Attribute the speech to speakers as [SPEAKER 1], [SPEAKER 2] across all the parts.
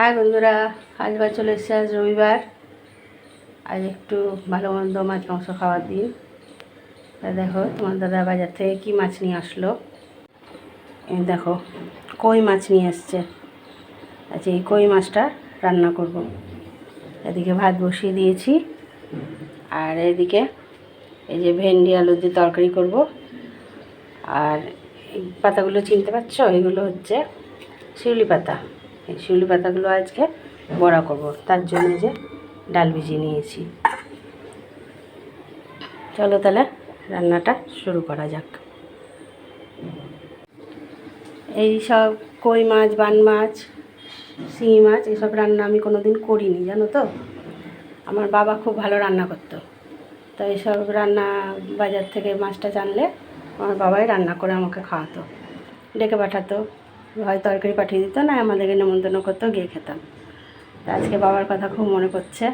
[SPEAKER 1] হ্যাঁ বন্ধুরা, আজ বার চলে এসেছে আজ রবিবার। আজ একটু ভালো মন্দ মাছ, মাংস খাওয়ার দিন। তা দেখো, তোমার দাদা বাজার থেকে কী মাছ নিয়ে আসলো? দেখো, কই মাছ নিয়ে এসছে আচ্ছা এই কই মাছটা রান্না করব। এদিকে ভাত বসিয়ে দিয়েছি। আর এদিকে এই যে ভেন্ডি আলু দিয়ে তরকারি করব। আর পাতাগুলো চিনতে পারছ? এগুলো হচ্ছে শিউলি পাতা। এই শিউলি পাতাগুলো আজকে বড়া করব। তার জন্য যে ডাল ভিজিয়ে নিয়েছি। চলো তাহলে রান্নাটা শুরু করা যাক। এই সব কই মাছ, বান মাছ, শিঙি মাছ, এসব রান্না আমি কোনো দিন করিনি, জানো তো? আমার বাবা খুব ভালো রান্না করতো। তো এইসব রান্না বাজার থেকে মাছটা জানলে আমার বাবাই রান্না করে আমাকে খাওয়াতো, ডেকে পাঠাতো। হয় তরকারি পাঠিয়ে দিত না, আমাদেরকে নেমন্তন্ন করতো, গিয়ে খেতাম। তা আজকে বাবার কথা খুব মনে পড়ছে।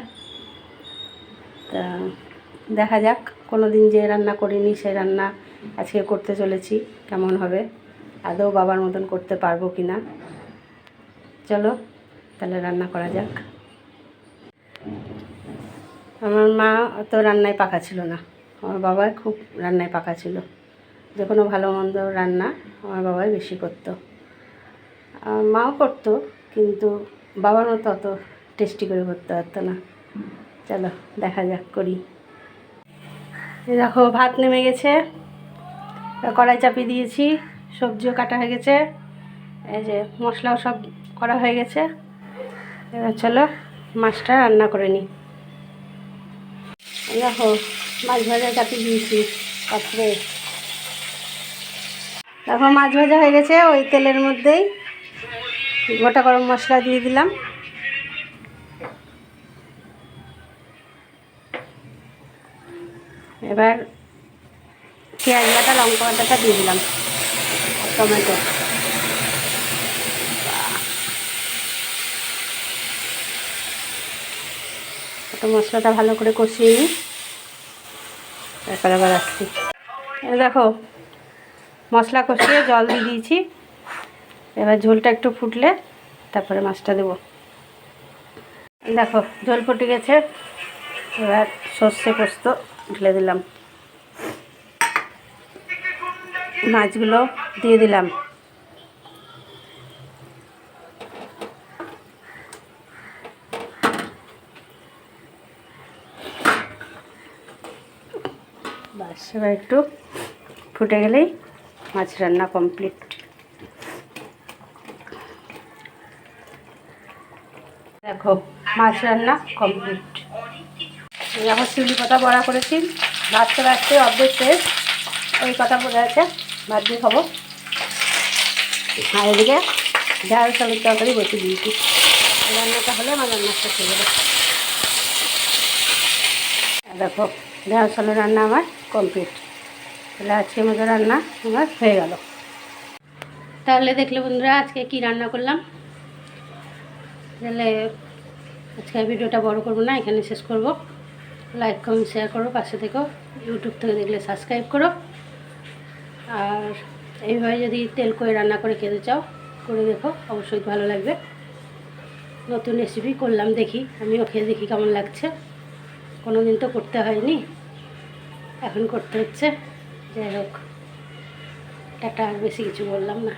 [SPEAKER 1] তা দেখা যাক কোনো দিন যে রান্না করিনি সেই রান্না আজকে করতে চলেছি, কেমন হবে, আদৌ বাবার মতন করতে পারব কি না। চলো, তাহলে রান্না করা যাক। আমার মা অত রান্নায় পাকা ছিল না, আমার বাবা খুব রান্নায় পাকা ছিল। যে কোনো ভালো মন্দ রান্না আমার বাবাই বেশি করতো। মাও করতো, কিন্তু বাবার মতো অত টেস্টি করে করতে পারতো না। চলো, দেখা যাক, করি। দেখো, ভাত নেমে গেছে। কড়াই চাপিয়ে দিয়েছি, সবজিও কাটা হয়ে গেছে। এই যে, মশলাও সব করা হয়ে গেছে। এবার চলো, মাছটা রান্না করে নিই। দেখো, মাছ ভাজা চাপিয়ে দিয়েছি, পাত্রে। দেখো, মাছ ভাজা হয়ে গেছে, ওই তেলের মধ্যেই। গোটা গরম মশলা দিয়ে দিলাম। এবার পেঁয়াজ বাটা, লঙ্কা বাটাটা দিয়ে দিলাম, টমেটো। ওটা মশলাটা ভালো করে কষিয়ে নিই। তারপরে আবার আসছি। দেখো, মশলা কষিয়ে জল দিয়ে দিয়েছি। এবার ঝোলটা একটু ফুটলে তারপরে মাছটা দেবো। দেখো, ঝোল ফুটে গেছে। এবার সর্ষে পোস্ত ঢেলে দিলাম। মাছগুলো দিয়ে দিলাম। বাস একটু ফুটে গেলেই মাছ রান্না কমপ্লিট। দেখো, মাছ রান্না কমপ্লিট এখন শিউলি পাতা বড়া করেছি। ভাজতে ভাজতে অর্ধেক শেষ ওই কথা পড়ে আছে ভাত দিয়ে খাব। আর এদিকে ঝাল চালের তরকারি বসে দিয়েছি। রান্নাটা হলে আমার রান্নাটা হয়ে যাবে। দেখো, ঝাল চালের রান্না আমার কমপ্লিট তাহলে আজকে আমাদের রান্না আমার হয়ে গেল। তাহলে দেখলে বন্ধুরা, আজকে কি রান্না করলাম? তাহলে আজকে ভিডিওটা বড় করব না, এখানে শেষ করব। লাইক কমেন্ট শেয়ার করো, পাশে থেকো। ইউটিউব থেকে দেখলে সাবস্ক্রাইব করো। আর এইভাবে যদি তেল করে রান্না করে খেতে চাও, করে দেখো, অবশ্যই ভালো লাগবে। নতুন রেসিপি করলাম দেখি, আমিও খেয়ে দেখি কেমন লাগছে। কোনো দিন তো করতে হয়নি, এখন করতে হচ্ছে। যাই হোক টাটা আর বেশি কিছু বললাম না।